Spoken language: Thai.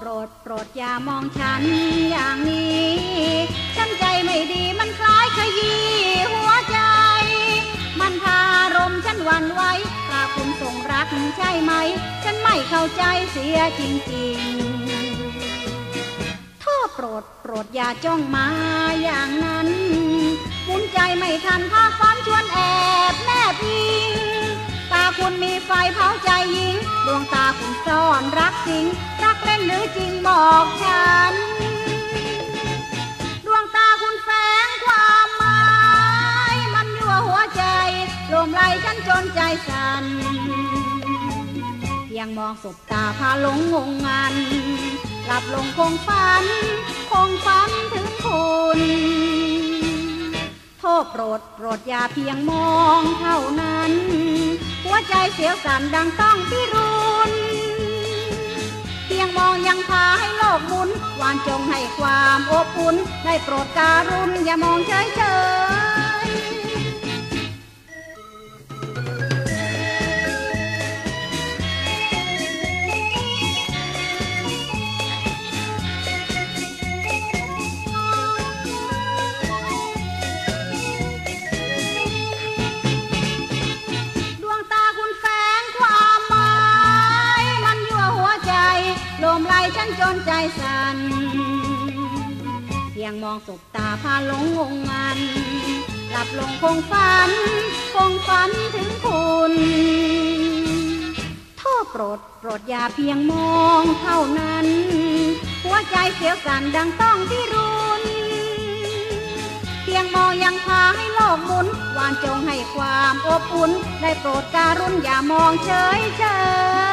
ปรดโปรดอย่ามองฉันอย่างนี้ฉันใจไม่ดีมันคล้ายขยี้หัวใจ มันพารมณ์ฉันวันไว้ถ้าคุณส่งรักใช่ไหม ฉันไม่เข้าใจเสียจริงๆโทษโปรดโปรดอย่าจ้องมาอย่างนั้นหุนใจไม่ทันพาฝันชวนแอบแนบยิงตาคุณมีไฟเผาใจหญิง วงตาคุณซ่อนรักจริง รักเล่นหรือจริงบอกฉัน ดวงตาคุณแฝงความหมายมันยั่วหัวใจลมไหลฉันจนใจสั่นเพียงมองสบตาพาหลงงงงันหลับลงคงฝัน คงฝันถึงคุณ โปรดโปรดอย่าเพียงมองเท่านั้น หัวใจเสียวสั่นดังต้องพิรุณเพียงมองยังพาให้โลกหมุนวานจงให้ความอบอุ่นได้โปรดการุณอย่ามองเฉยเฉ มไหลฉันจนใจสั่นเพียงมองสบตาพาหลงงงงัน หลับลงคงฝัน คงฝันถึงคุณโทษโปรดโปรดอย่าเพียงมองเท่านั้น หัวใจเสียวสั่นดังต้องที่รุน เพียงมองยังพาให้โลกหมุน วานจงให้ความอบอุ่น ได้โปรดการุณอย่ามองเฉยเฉย